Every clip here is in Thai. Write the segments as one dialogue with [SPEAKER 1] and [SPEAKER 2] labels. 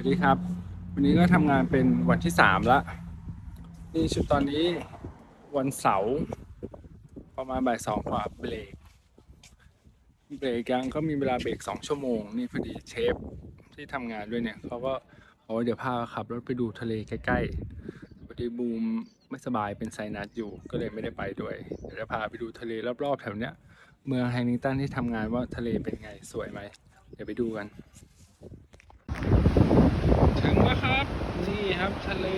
[SPEAKER 1] วัสดีครับ วันนี้ก็ทำงานเป็นวันที่สามละนี่ชุดตอนนี้วันเสาร์ประมาณบ่ายสองกว่าเบรกเบรกยังก็มีเวลาเบรกสองชั่วโมง นี่พอดีเชฟที่ทำงานด้วยเนี่ยเขาก็บอกว่าเดี๋ยวพาขับรถไปดูทะเลใกล้ๆพอดีบูมไม่สบายเป็นไซนัสอยู่ก็เลยไม่ได้ไปด้วยเดี๋ยวจะพาไปดูทะเลรอบๆแถวเนี้ย เมืองแฮงนิงตันที่ทำงานว่าทะเลเป็นไงสวยไหมเดี๋ยวไปดูกัน ถึงแล้วครับ นี่ ครับ ทะเล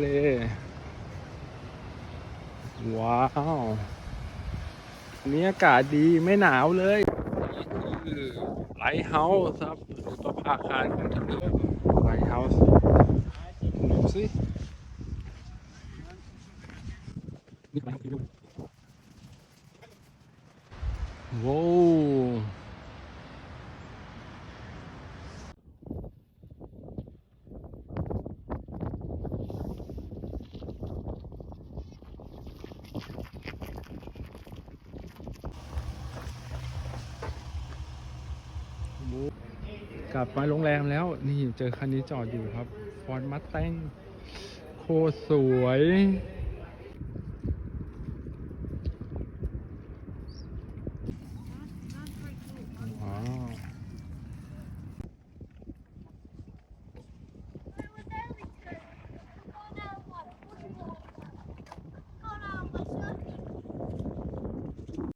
[SPEAKER 1] เล ว้าวอันนี้อากาศดีไม่หนาวเลยนี่คือไลท์เฮาส์ครับหรือประภาคารของทะเลไลท์เฮาส์ดูสิว้าว กลับมาโรงแรมแล้ว นี่เจอคันนี้จอดอยู่ครับ ฟอร์ดมัตแตงโคสวย